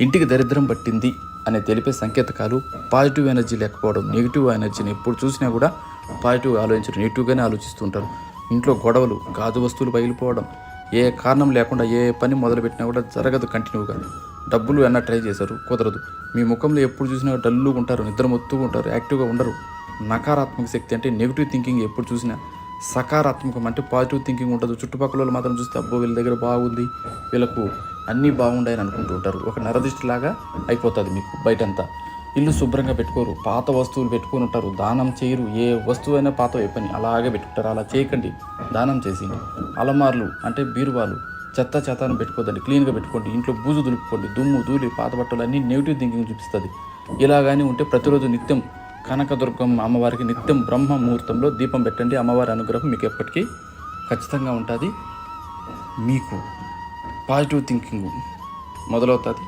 ఇంటికి దరిద్రం పట్టింది అనే తెలిపే సంకేతకాలు పాజిటివ్ ఎనర్జీ లేకపోవడం నెగిటివ్ ఎనర్జీని ఎప్పుడు చూసినా కూడా పాజిటివ్ ఆలోచించడం నెగిటివ్గానే ఆలోచిస్తుంటారు. ఇంట్లో గొడవలు గాజు వస్తువులు పగిలిపోవడం ఏ కారణం లేకుండా ఏ పని మొదలుపెట్టినా కూడా జరగదు కంటిన్యూగా. డబ్బులు అన్న ట్రై చేశారు కుదరదు. మీ ముఖంలో ఎప్పుడు చూసినా డల్లుగా ఉంటారు నిద్ర మొత్తుగా ఉంటారు యాక్టివ్గా ఉండరు. నకారాత్మక శక్తి అంటే నెగిటివ్ థింకింగ్ ఎప్పుడు చూసినా. సకారాత్మకం అంటే పాజిటివ్ థింకింగ్ ఉంటుంది. చుట్టుపక్కల వాళ్ళు మాత్రం చూస్తే అబ్బో వీళ్ళ దగ్గర బాగుంది. వీళ్ళకు అన్నీ బాగుండాయని అనుకుంటూ ఉంటారు. ఒక నరదిష్టిలాగా అయిపోతుంది మీకు బయటంతా. ఇల్లు శుభ్రంగా పెట్టుకోరు పాత వస్తువులు పెట్టుకొని ఉంటారు. దానం చేయరు. ఏ వస్తువు అయినా పాత పని అలాగే పెట్టుకుంటారు. అలా చేయకండి. దానం చేసి అలమార్లు అంటే బీరువాలు చెత్త చెత్తను పెట్టుకోదండి. క్లీన్గా పెట్టుకోండి. ఇంట్లో బూజు దులుపుకోండి. దుమ్ము ధూళి పాత బట్టలు అన్నీ నెగిటివ్ థింకింగ్ చూపిస్తుంది. ఇలాగానే ఉంటే ప్రతిరోజు నిత్యం కనకదుర్గం అమ్మవారికి నిత్యం బ్రహ్మ ముహూర్తంలో దీపం పెట్టండి. అమ్మవారి అనుగ్రహం మీకు ఎప్పటికీ ఖచ్చితంగా ఉంటుంది. మీకు. పాజిటివ్ థింకింగ్ మొదలవుతుంది.